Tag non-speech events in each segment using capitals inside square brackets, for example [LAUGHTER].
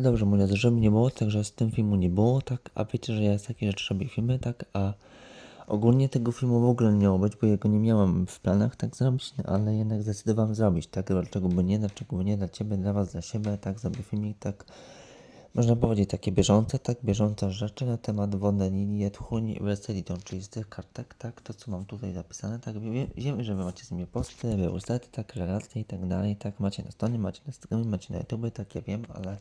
Dobrze, mówię, żeby nie było tak, że z tym filmu nie było, tak, a wiecie, że ja z takich rzeczy robię filmy, tak, a ogólnie tego filmu w ogóle nie miało być, bo jego nie miałem w planach tak zrobić, ale jednak zdecydowałem zrobić, tak, dlaczego by nie, dlaczego by nie, dla ciebie, dla was, dla siebie, tak, zrobię filmik, tak, można powiedzieć takie bieżące, tak, bieżące rzeczy na temat wodnej linii tchuni Weselitą, czyli z tych kartek, tak, to co mam tutaj zapisane, tak, wiem, wiem że wy macie z nimi posty, wyłusety, tak, relacje i tak dalej, tak, macie na stronie, macie na Instagramie, macie na YouTube, tak, ja wiem, ale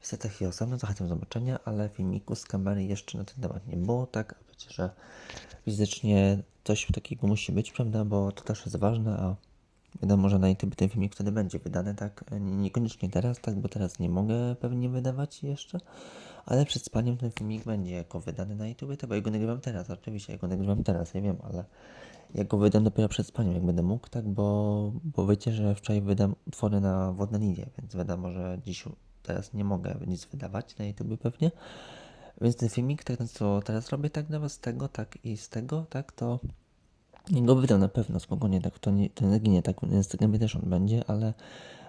w setach i osobno zachęcam do zobaczenia, ale filmiku z kamery jeszcze na ten temat nie było, tak, a wiecie, że fizycznie coś takiego musi być, prawda, bo to też jest ważne, a Wiadomo, że na YouTube ten filmik wtedy będzie wydany, tak? Nie- Niekoniecznie teraz, tak? Bo teraz nie mogę pewnie wydawać jeszcze, ale przed spaniem ten filmik będzie jako wydany na YouTube, tak? Bo ja go nagrywam teraz, oczywiście, ja go nagrywam teraz, ja wiem, ale ja go wydam dopiero przed spaniem, jak będę mógł, tak? Bo, bo wiecie, że wczoraj wydam utwory na wodne linie, więc wiadomo, że dziś, teraz nie mogę nic wydawać na YouTube pewnie. Więc ten filmik, tak, ten co teraz robię, tak dla was z tego, tak i z tego, tak, to nie go wydam na pewno, spokojnie, tak to nie, to nie ginie, tak na Instagramie też on będzie, ale,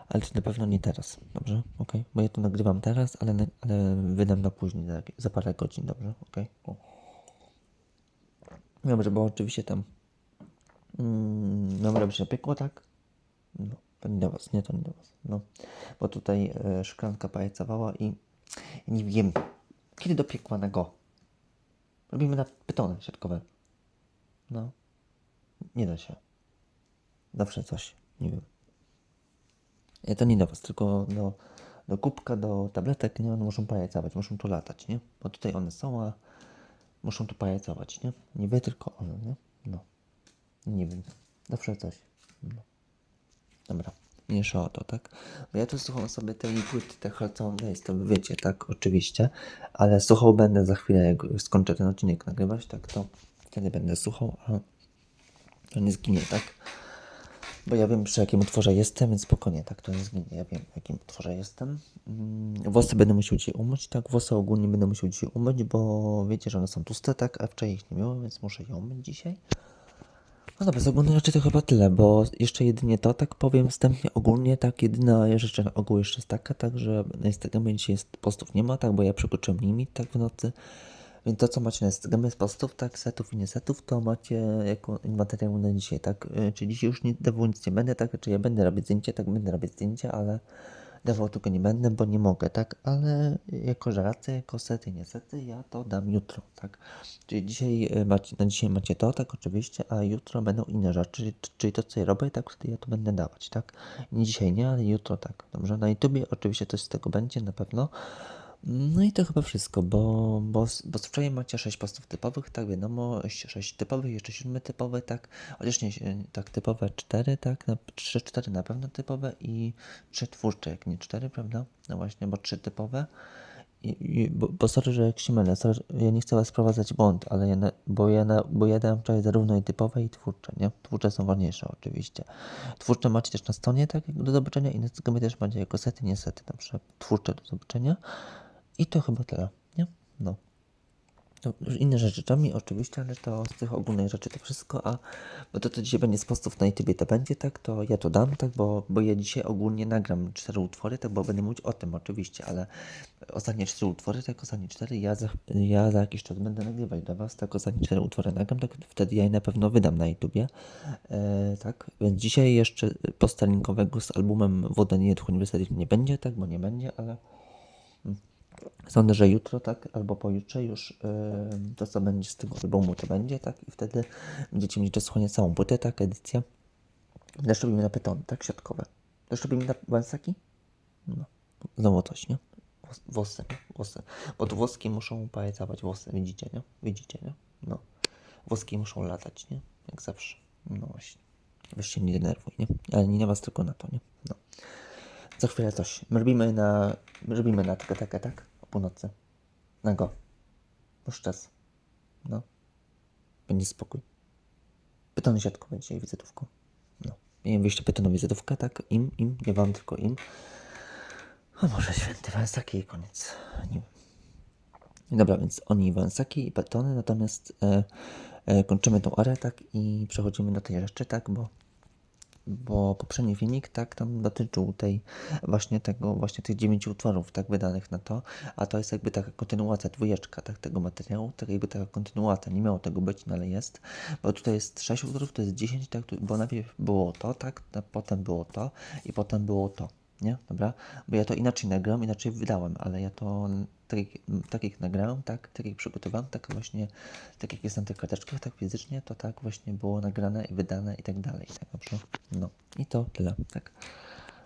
ale to na pewno nie teraz, dobrze? Okej? Bo ja to nagrywam teraz, ale, ale wydam na później, za, za parę godzin, dobrze? Okej? O. Dobrze, bo oczywiście tam mm, dobra by się piekło, tak? No, to nie do was, nie, to nie do was, no. Bo tutaj e, szklanka pajecowała i nie wiem, kiedy do piekłanego. Robimy na pytony siatkowe. No. Nie da się. Zawsze coś. Nie wiem. Ja to nie do was, tylko do, do kubka, do tabletek, nie? One muszą pajacować, muszą tu latać, nie? Bo tutaj one są, a muszą tu pajacować, nie? Nie wy, tylko one, nie? No. Nie wiem. Zawsze coś. No. Dobra. Mniejsza o to, tak? Bo ja tu słucham sobie tej płyty, te całą miejsce, to wiecie, tak? Oczywiście. Ale słuchał będę za chwilę, jak skończę ten odcinek nagrywać, tak? To wtedy będę słuchał, a to nie zginie, tak? Bo ja wiem, przy jakim utworze jestem, więc spokojnie, tak, to nie zginie. Ja wiem, w jakim utworze jestem. Mm, Włosy będę musiał dzisiaj umyć, tak? Włosy ogólnie będę musiał dzisiaj umyć, bo wiecie, że one są tłuste, tak? A wczoraj ich nie miałem, więc muszę je umyć dzisiaj. No dobra, z ogólnych rzeczy to chyba tyle, bo jeszcze jedynie to, tak powiem wstępnie, ogólnie tak, jedyna rzecz na ogół jeszcze jest taka, tak, że na Instagramie dzisiaj jest postów nie ma, tak, bo ja przekroczyłem limit, tak, w nocy, więc to, co macie na Instagramie z postów, tak, setów i nie setów, to macie jako materiał na dzisiaj, tak, Y, czyli dzisiaj już nie, dawał nic nie będę, tak, czy ja będę robić zdjęcie, tak, będę robić zdjęcie, ale dawał tylko nie będę, bo nie mogę, tak, ale jako żelaty, jako sety, nie sety, ja to dam jutro, tak, czyli dzisiaj y, macie, na dzisiaj macie to, tak, oczywiście, a jutro będą inne rzeczy, czyli, czyli to, co ja robię, tak, wtedy ja to będę dawać, tak, dzisiaj nie, ale jutro tak, dobrze, na YouTubie oczywiście coś z tego będzie, na pewno, no i to chyba wszystko, bo, bo, bo wczoraj macie 6 postów typowych, tak wiadomo, 6 typowych, jeszcze 7 typowy, tak, chociaż nie, się- tak typowe 4, tak, 3, 4 na pewno typowe i 3 twórcze, jak nie 4, prawda, no właśnie, bo 3 typowe, I, i, bo, bo sorry, że jak się mylę, sorry, ja nie chcę was wprowadzać błąd, ale ja, na, bo, ja na, bo ja wczoraj zarówno i typowe i twórcze, nie, twórcze są ważniejsze oczywiście, twórcze macie też na stronie, tak, do zobaczenia i na też macie jako sety, nie sety, dobrze, twórcze do zobaczenia, i to chyba tyle, nie? No. Już inne rzeczy. Czasami oczywiście, ale to z tych ogólnych rzeczy to wszystko, a bo to co dzisiaj będzie z postów na YouTube to będzie, tak, to ja to dam, tak, bo, bo ja dzisiaj ogólnie nagram cztery utwory, tak, bo będę mówić o tym oczywiście, ale ostatnie cztery utwory, tak, ostatnie cztery, ja za, ja za jakiś czas będę nagrywać dla was, tak, ostatnie cztery utwory nagram, tak, wtedy ja je na pewno wydam na YouTubie, e, tak, więc dzisiaj jeszcze posta linkowego z albumem Woda nie nie będzie, tak, bo nie będzie, ale Sądzę, że jutro, tak, albo pojutrze już yy, to, co będzie z tego albumu, to będzie, tak, i wtedy będziecie czas słuchania całą płytę, tak, edycja. Też robimy na pytony, tak, siatkowe. Też robimy na wąsaki? No, znowu coś, nie? Włos- Włosy, włosy. Bo tu włoski muszą pajacować włosy, widzicie, nie? Widzicie, nie? No. Włoski muszą latać, nie? Jak zawsze. No właśnie. Weź się nie denerwuj, nie? Ale nie na was, tylko na to, nie? No. Za chwilę coś. My robimy na. My robimy na taka, taka, tak? Północy. Na go. Już czas. No. Będzie spokój. Pytony siatkowe dzisiaj wizytówką. No. Miałem wyjście pytaną wizytówkę, tak? Im, im, nie wam, tylko im. O może święty Węsaki i koniec. Nie wiem. Dobra, więc oni wąsaki i betony, natomiast e, e, kończymy tą erę, tak? I przechodzimy do tej rzeczy, tak? Bo bo poprzedni filmik, tak, tam dotyczył tej, właśnie tego, właśnie tych dziewięciu utworów, tak, wydanych na to, a to jest jakby taka kontynuacja, dwójeczka, tak, tego materiału, tak jakby taka kontynuacja, nie miało tego być, no ale jest, bo tutaj jest sześć utworów, to jest dziesięć, tak, bo najpierw było to, tak, potem było to i potem było to, nie, dobra, bo ja to inaczej nagrałem, inaczej wydałem, ale ja to tak tak jak nagrałem, tak, tak jak przygotowałem, tak właśnie, tak jak jest na tych karteczkach, tak fizycznie, to tak właśnie było nagrane i wydane i tak dalej, tak dobrze, no. I to tyle, tak.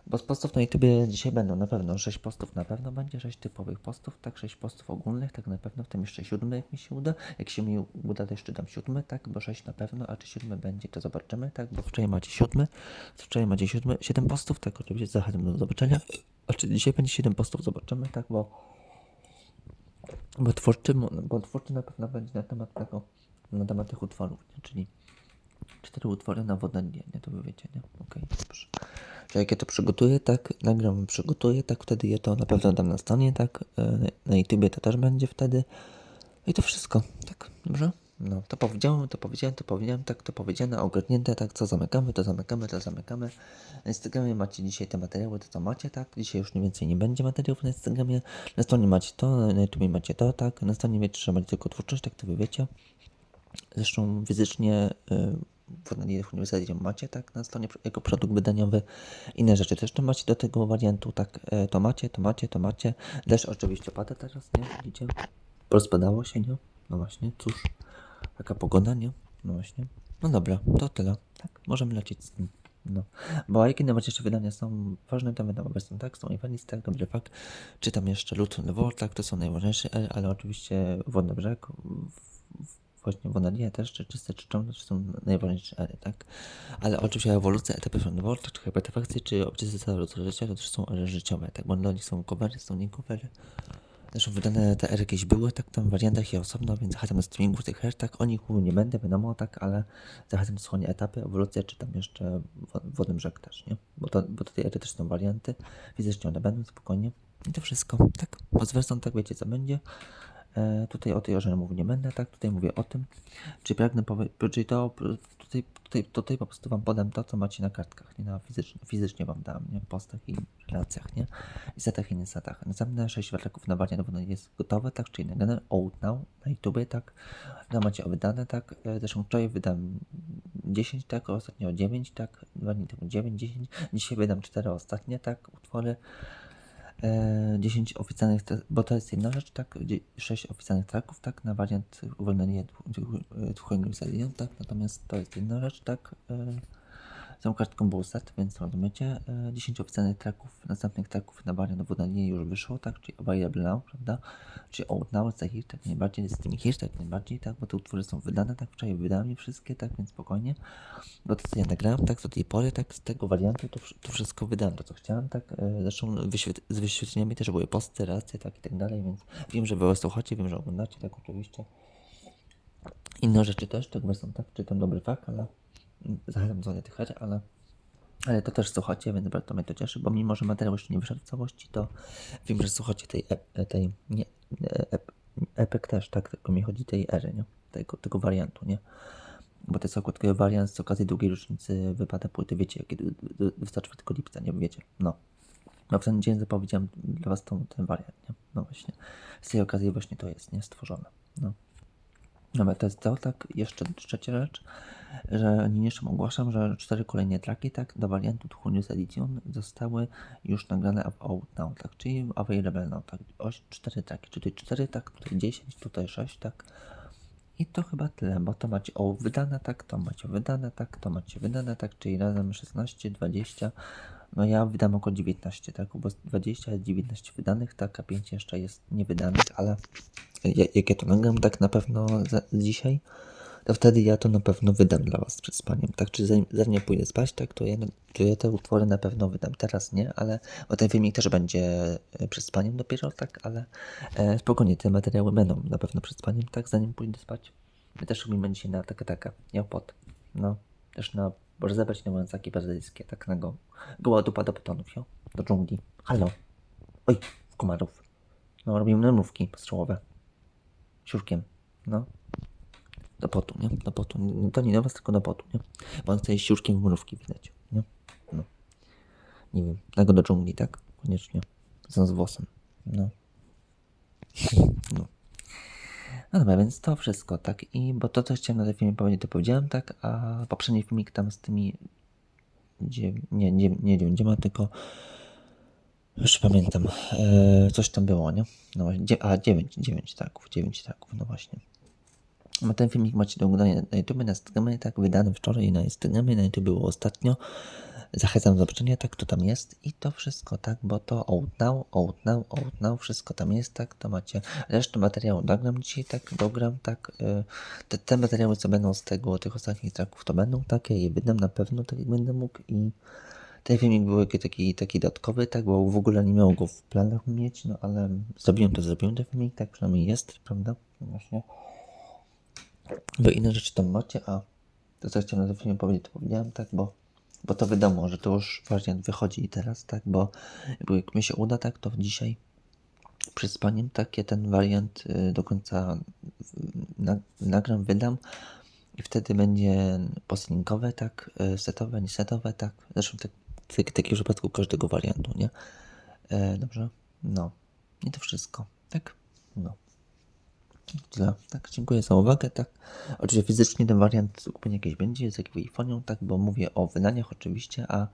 Bo z postów na YouTubie dzisiaj będą na pewno 6 postów, na pewno będzie 6 typowych postów, tak 6 postów ogólnych, tak na pewno, w tym jeszcze siódmy jak mi się uda. Jak się mi uda, to jeszcze dam siódmy, tak, bo 6 na pewno, a czy siódmy będzie, to zobaczymy, tak, bo wczoraj macie siódmy, wczoraj macie siódmy, 7 postów, tak, oczywiście zachęcam do zobaczenia. A czy dzisiaj będzie 7 postów, zobaczymy, tak, bo bo twórczy, bo twórczy na pewno będzie na temat tego, na temat tych utworów, nie? czyli cztery utwory na wodę nie, nie, to wy wiecie, nie? Okej, dobrze. Że jak ja to przygotuję, tak, nagram, przygotuję, tak, wtedy ja to na pewno dam na stronie, tak, e, na- YouTubie to też będzie wtedy. I to wszystko, tak, dobrze? No, to powiedziałem, to powiedziałem, to powiedziałem, tak, to powiedziane, ogarnięte, tak, co zamykamy, to zamykamy, to zamykamy. Na Instagramie macie dzisiaj te materiały, to co macie, tak, dzisiaj już mniej więcej nie będzie materiałów na Instagramie. Na stronie macie to, na YouTubie macie to, tak, na stronie wiecie, że macie tylko twórczość, tak, to wy wiecie. Zresztą fizycznie y, w Uniwersytecie macie, tak, na stronie jako produkt wydaniowy. Inne rzeczy też to macie do tego wariantu, tak, e, to macie, to macie, to macie. Deszcz oczywiście pada teraz, nie, widzicie? Rozpadało się, nie? No właśnie, cóż, taka pogoda, nie? No właśnie. No dobra, to tyle, tak, możemy lecieć z tym. No, bo jakie najważniejsze wydania są ważne, to wiadomo, są tak, są Evanis, tak, dobry fakt. Czytam jeszcze Lut Lwor, tak, to są najważniejsze, ale- oczywiście Wodny Brzeg, właśnie Wonadia też, czy czyste, czy czarne, to są najważniejsze ery, tak. Ale oczywiście ewolucja, etapy Wodny czy hypertefakcje, czy obcisy całego życia, to też są ery życiowe, tak, bo dla nich są covery, są nie covery. Zresztą wydane te ery jakieś były, tak tam w wariantach i osobno, więc zachęcam do streamingu tych her, tak o nich nie będę, wiadomo, tak, ale zachęcam do słuchania etapy, ewolucja, czy tam jeszcze wo- wodny brzeg też, nie? Bo to, bo to tej ery też są warianty, fizycznie one będą spokojnie. I to wszystko, tak, bo z wersją tak wiecie co będzie. E, tutaj o tej orze mówię nie będę, tak, tutaj mówię o tym. Czy pragnę powiedzieć, czyli to tutaj, tutaj, tutaj po prostu wam podam to, co macie na kartkach, nie na fizycznie, fizycznie wam dam, nie? Postach i relacjach, nie? I setach i niestach. Następne 6 wartaków na wariant no jest gotowe, tak, czyli na Gunner Out Now, na YouTubie, tak. No macie wydane, tak. E, Zresztą wczoraj wydam 10, tak, ostatnio 9, tak, dwa dni temu 9, 10. Dzisiaj wydam 4 ostatnie, tak, utwory. E, 10 oficjalnych, tra- bo to jest jedna rzecz, tak, 6 oficjalnych tracków, tak, na wariant uwolnienia twojego Zalion, tak, natomiast to jest jedna rzecz, tak, e, tą kartką był set, więc rozumiecie, e, 10 oficjalnych tracków, następnych tracków na wariant uwolnienia już wyszło, tak, czyli available now, prawda, czyli out now, hit, tak najbardziej, z tymi hit, tak najbardziej, tak, bo te utwory są wydane, tak, wczoraj wydałem je wszystkie, tak, więc spokojnie, bo to co ja nagrałem, tak, do tej pory, tak, z tego wariantu, to, to wszystko wydałem, to co chciałem, tak, e, zresztą wyświet- z wyświetleniami też były posty, relacje, tak, i tak dalej, więc wiem, że wy was słuchacie, wiem, że oglądacie, tak, oczywiście. Inne rzeczy też, tak, są tak, czy ten dobry fakt, ale zachęcam do tych ale ale to też słuchacie, więc bardzo mnie to cieszy, bo mimo, że materiał jeszcze nie wyszedł w całości, to wiem, że słuchacie tej, ep, tej nie, e, ep, epek też, tak, tylko mi chodzi tej ery, nie? Tego, tego wariantu, nie? Bo to jest akurat wariant z okazji długiej rocznicy wypada płyty, wiecie, kiedy 24 lipca, nie wiecie, no. No w ten dzień zapowiedziałem dla was tą, ten wariant, nie? No właśnie. Z tej okazji właśnie to jest, nie? Stworzone, no. Dobra, to jest to, tak, jeszcze trzecia rzecz, że niniejszym ogłaszam, że cztery kolejne traki, tak, do wariantu Tchu News Edition zostały już nagrane w Out Now, tak, czyli Available Now, tak, oś, cztery traki, czyli cztery, tak, tutaj 10, tutaj 6, tak, i to chyba tyle, bo to macie o wydane, tak, to macie wydane, tak, to macie wydane, tak, czyli razem 16, 20, no ja wydam około 19, tak, bo z 20 jest 19 wydanych, tak, a 5 jeszcze jest niewydanych, ale ja- jak ja to nagram, tak na pewno za, dzisiaj, to wtedy ja to na pewno wydam dla Was przed spaniem, tak, czy zanim, pójdę spać, tak, to ja, to ja te utwory na pewno wydam, teraz nie, ale, bo ten filmik też będzie e, przed spaniem dopiero, tak, ale e, spokojnie, te materiały będą na pewno przed spaniem, tak, zanim pójdę spać. My też robimy dzisiaj na taka taka, nie pot, no, też na, może zebrać na wąsaki brazylijskie, tak, na go, goła dupa do betonów, jo, do dżungli, halo, oj, komarów, no, robimy mrówki postrzałowe, siurkiem, no, do potu, nie? Do potu. To nie do was, tylko do potu, nie? Bo on chce jeść siurkiem w mrówki, widać. nie? No. Nie wiem, tego do dżungli, tak? Koniecznie. Z włosem. No. [LAUGHS] no. No dobra, więc to wszystko, tak? I bo to, co chciałem na tym filmie powiedzieć, to powiedziałem, tak? A poprzedni filmik tam z tymi. Gdzie, nie, nie, nie ma tylko. Już pamiętam. E, coś tam było, nie? No właśnie. A, 9, 9 taków, 9 taków, no właśnie. Ten filmik macie do oglądania na YouTube, na Instagramie, tak, wydany wczoraj na Instagramie, na YouTube było ostatnio. Zachęcam do zobaczenia, tak, to tam jest. I to wszystko, tak, bo to Outnow, Outnow, Outnow, wszystko tam jest, tak, to macie. Resztę materiału. Nagram dzisiaj, tak, dogram, tak, y, te, te materiały, co będą z tego, tych ostatnich traków, to będą takie. I wydam na pewno, tak jak będę mógł. I ten filmik był taki, taki, dodatkowy, tak, bo w ogóle nie miał go w planach mieć, no ale zrobiłem to, zrobiłem ten filmik, tak przynajmniej jest, prawda, właśnie. Bo inne rzeczy tam macie, a to co chciałem na filmie powiedzieć, to powiedziałem tak, bo, bo to wiadomo, że to już wariant wychodzi teraz, tak, bo jak mi się uda, tak, to dzisiaj przed spaniem takie ten wariant y, do końca na, nagram, wydam i wtedy będzie postlinkowe, tak, y, setowe, niesetowe, tak, zresztą tak, tak, tak w przypadku każdego wariantu, nie? E, dobrze? No. I to wszystko, tak? No. Tak, dziękuję za uwagę. Tak. Oczywiście fizycznie ten wariant kupienia jakiś będzie z jakąś fonią, tak, bo mówię o wydaniach oczywiście, a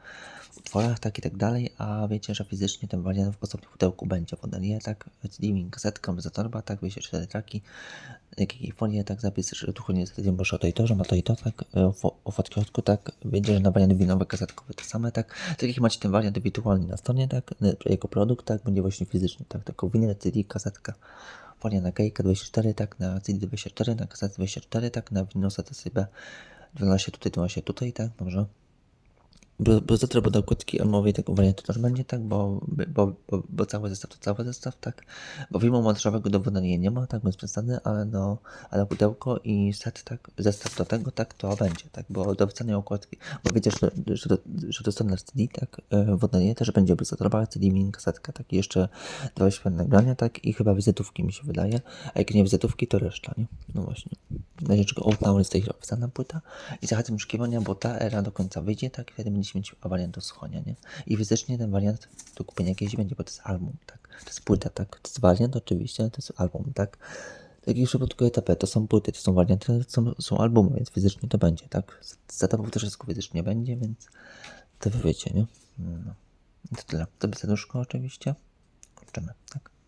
utworach tak i tak dalej, a wiecie, że fizycznie ten wariant w osobnym pudełku będzie w Odelier, tak, CD, kasetka, bez torba, tak, wiecie, cztery traki, jakiej fonię, tak, zapis, że tu chodzi niestety, bo o to i to, że ma to i to, tak, e, w, o fotkiotku, tak, wiecie, że na wariant winowy, kasetkowy to same, tak, tak jak macie ten wariant wirtualny na stronie, tak, e, jako produkt, tak, będzie właśnie fizyczny, tak, tylko winyl, CD, kasetka, folia na gejkę 24, tak, na CD 24, na kasetę 24, tak, na Winosa TCB 12 tutaj, 12 tutaj, tak, dobrze bo, bo zatro do kotki, on mówi tak, uważaj, to też będzie tak, bo, bo, bo, bo cały zestaw to cały zestaw, tak. Bo filmu montażowego do wykonania nie ma, tak, bez przestany, ale no, ale pudełko i set, tak, zestaw do tego, tak, to będzie, tak, bo do wyceny okładki, bo wiecie, że, że, że dostanę CD, tak, e, wykonanie też będzie obligatowa, CD mini kasetka, tak, i jeszcze dwa świetne grania, tak, i chyba wizytówki mi się wydaje, a jak nie wizytówki, to reszta, nie? No właśnie. Na rzecz, Old Now jest tej opisana płyta. I zachęcam szukiwania, bo ta era do końca wyjdzie, tak, wtedy będzie 10 wariantów słuchania, nie? I fizycznie ten wariant do kupienia jakiś będzie, bo to jest album, tak? To jest płyta, tak? To jest wariant oczywiście, ale to jest album, tak? Tak jak w przypadku ETP, to są płyty, to są warianty, to są, są albumy, więc fizycznie to będzie, tak? Zatabów też wszystko fizycznie będzie, więc to wy wiecie, nie? No. I to tyle. To serduszko oczywiście. Kończymy, tak?